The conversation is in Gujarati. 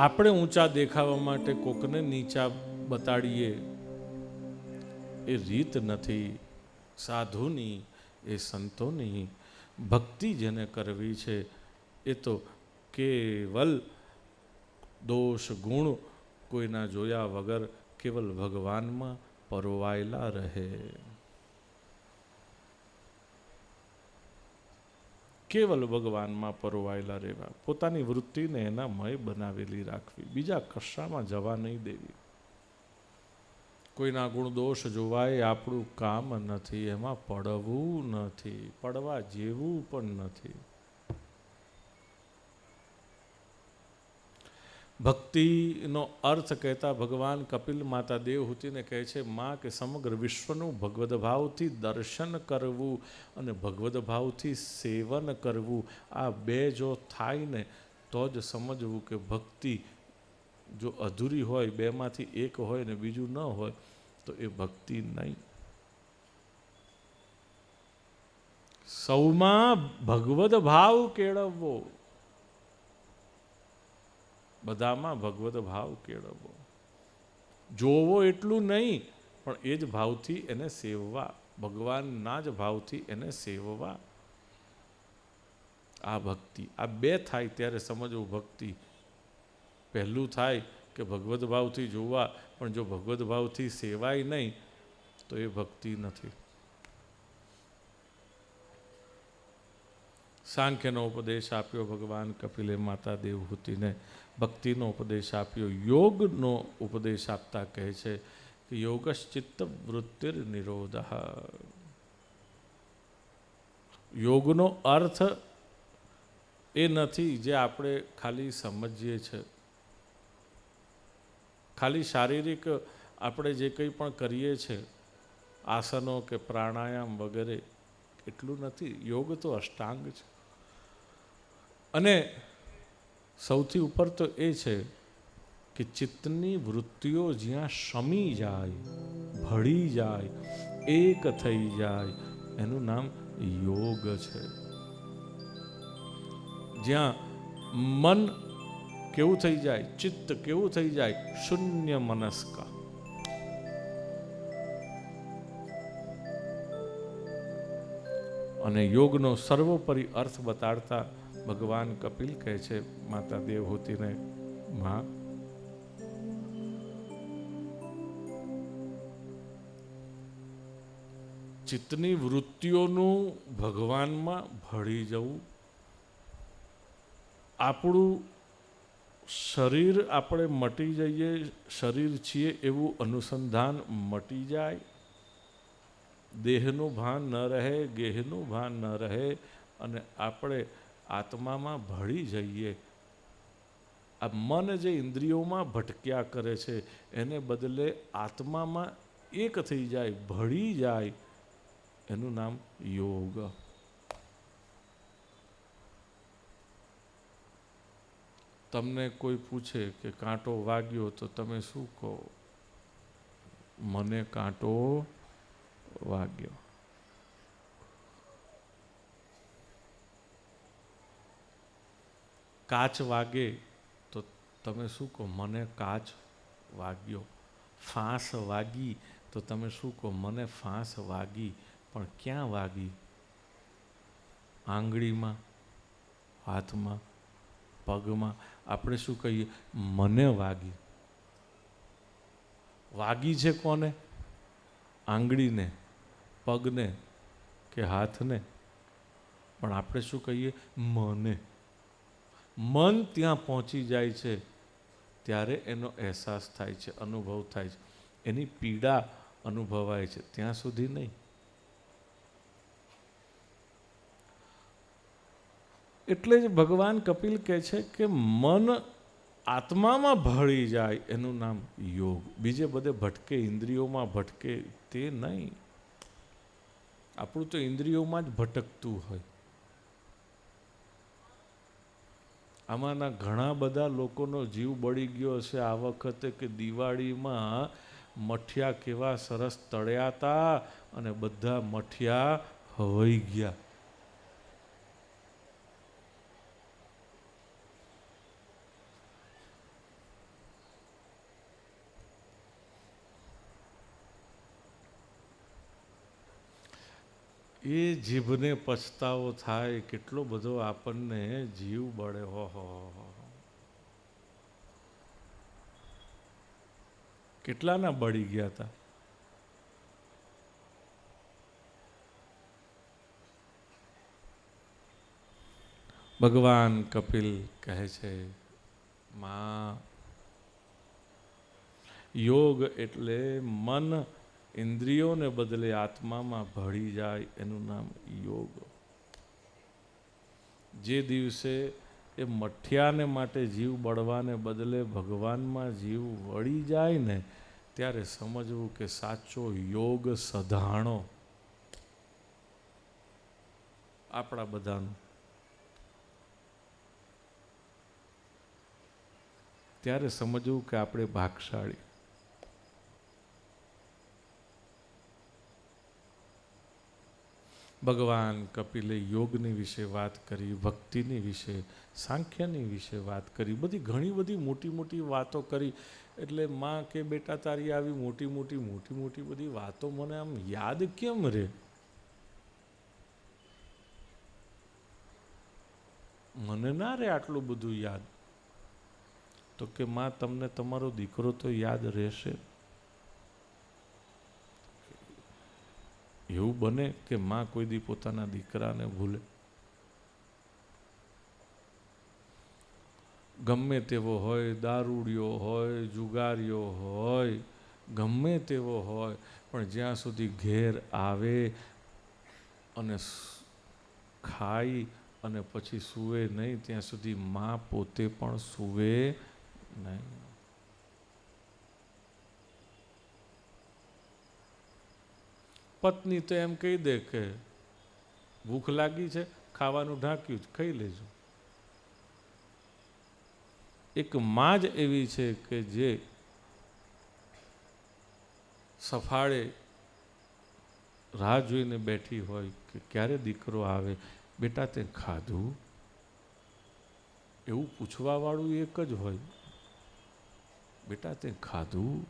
આપણે ઊંચા દેખાવા માટે કોકને નીચા બતાડીએ એ રીત નથી. સાધુની એ સંતોની ભક્તિ જેને કરવી છે, એ તો કેવલ દોષ ગુણ કોઈના જોયા વગર કેવલ ભગવાનમાં પરોવાયેલા રહે. કેવલ ભગવાનમાં પરોવાયેલા રહેવા. પોતાની વૃત્તિને એના મય બનાવેલી રાખવી. બીજા કશામાં જવા નહીં દેવી. કોઈના ગુણ દોષ જોવાય આપણું કામ નથી. એમાં પડવું નથી. પડવા જેવું પણ નથી. ભક્તિનો અર્થ કહેતા ભગવાન કપિલ માતા દેવહૂતિને કહે છે, માં, કે સમગ્ર વિશ્વનું ભગવદ્ ભાવથી દર્શન કરવું અને ભગવદ ભાવથી સેવન કરવું, આ બે જો થાય ને તો જ સમજવું કે ભક્તિ જો અધૂરી હોય, બેમાંથી એક હોય ને બીજું ન હોય, તો એ ભક્તિ નહીં. સૌમાં ભગવદ્ ભાવ કેળવવો. બધામાં ભગવદ ભાવ કેળવવો. જોવો એટલું નહીં, પણ એ જ ભાવથી એને સેવવા, ભગવાનના જ ભાવથી એને સેવવા. આ ભક્તિ, આ બે થાય ત્યારે સમજવું ભક્તિ. પહેલું થાય કે ભગવદ ભાવથી જોવા, પણ જો ભગવદ ભાવથી સેવાય નહીં, તો એ ભક્તિ નથી. સાંખ્યનો ઉપદેશ આપ્યો, ભગવાન કપિલે માતા દેવહૂતિને ભક્તિનો ઉપદેશ આપ્યો, યોગનો ઉપદેશ આપતા કહે છે કે, યોગશ્ચિત્ત વૃત્તિર નિરોધ. યોગનો અર્થ એ નથી જે આપણે ખાલી સમજીએ છીએ ખાલી શારીરિક આપણે જે કંઈ પણ કરીએ છીએ આસનો કે પ્રાણાયામ વગેરે, એટલું નથી. યોગ તો અષ્ટાંગ છે. અને સૌથી ઉપર તો એ છે કે ચિત્તની વૃત્તિઓ જ્યાં શમી જાય, ભળી જાય, એક થઈ જાય, એનું નામ યોગ છે. જ્યાં મન કેવું થઈ જાય, ચિત્ત કેવું થઈ જાય, શૂન્ય મનસ્ક. અને યોગનો સર્વોપરી અર્થ બતાડતા ભગવાન કપિલ કહે છે, માતા દેવહૂતિને માં. ચિત્તની વૃત્તિઓનું ભગવાનમાં ભળી જવું, આપણું શરીર આપણે મટી જઈએ, શરીર છીએ એવું અનુસંધાન મટી જાય. દેહનું ભાન ન રહે, ગેહનું ભાન ન રહે, અને આપણે આત્મામાં ભળી જઈએ. આ મન જે ઇન્દ્રિયોમાં ભટક્યા કરે છે, એને બદલે આત્મામાં એક થઈ જાય, ભળી જાય. એનું નામ યોગ. તમને કોઈ પૂછે કે કાંટો વાગ્યો તો તમે શું કહો? મને કાંટો વાગ્યો. કાચ વાગે તો તમે શું કહો? મને કાચ વાગ્યો. ફાંસ વાગી તો તમે શું કહો? મને ફાંસ વાગી. પણ ક્યાં વાગી? આંગળીમાં? હાથમાં? પગમાં? આપણે શું કહીએ? મને વાગી. વાગી છે કોને? આંગળીને? પગને? કે હાથને? પણ આપણે શું કહીએ? મને. મન ત્યાં પહોંચી જાય છે, ત્યારે એનો અહેસાસ થાય છે, અનુભવ થાય છે. એની પીડા અનુભવાય છે, ત્યાં સુધી નહીં. એટલે જ ભગવાન કપિલ કહે છે કે મન આત્મામાં ભળી જાય એનું નામ યોગ. બીજે બધે ભટકે, ઇન્દ્રિયોમાં ભટકે તે નહીં. આપણું તો ઇન્દ્રિયોમાં જ ભટકતું હોય. આમાંના ઘણા બધા લોકોનો જીવ બળી ગયો હશે આ વખતે કે દિવાળીમાં મઠિયા કેવા સરસ તળ્યા હતા અને બધા મઠિયા હવાઈ ગયા. એ જીભને પછતાવો થાય કેટલો બધો આપણને જીવ બળે હો હો. કેટલાના બળી ગયા હતા ભગવાન કપિલ કહે છે, માં, યોગ એટલે મન ઇન્દ્રિયોને બદલે આત્મામાં ભળી જાય એનું નામ યોગ. જે દિવસે એ મઠિયાને માટે જીવ બળવાને બદલે ભગવાનમાં જીવ વળી જાય ને, ત્યારે સમજવું કે સાચો યોગ સધાણો. આપણા બધાનું. ત્યારે સમજવું કે આપણે ભાગશાળી. ભગવાન કપિલે યોગની વિશે વાત કરી, ભક્તિની વિશે, સાંખ્યની વિશે વાત કરી, બધી ઘણી બધી મોટી મોટી વાતો કરી. એટલે માં કે બેટા તારી આવી મોટી મોટી મોટી મોટી બધી વાતો મને આમ યાદ કેમ રહે મને ના રે આટલું બધું યાદ. તો કે માં, તમને તમારો દીકરો તો યાદ રહેશે? એવું બને કે માં કોઈ દી પોતાના દીકરાને ભૂલે. ગમે તેવો હોય, દારૂડિયો હોય જુગારીઓ હોય, ગમે તેવો હોય, પણ જ્યાં સુધી ઘેર આવે અને ખાઈ અને પછી સૂવે નહીં, ત્યાં સુધી માં પોતે પણ સૂવે નહીં. પત્ની તો એમ કહી દે કે ભૂખ લાગી છે, ખાવાનું ઢાંક્યું જ ખાઈ લેજો. એક માં જ એવી છે કે જે સફાળે રાહ જોઈને બેઠી હોય કે ક્યારે દીકરો આવે, બેટા, તે ખાધું? એવું પૂછવાવાળું એક જ હોય, બેટા, તે ખાધું?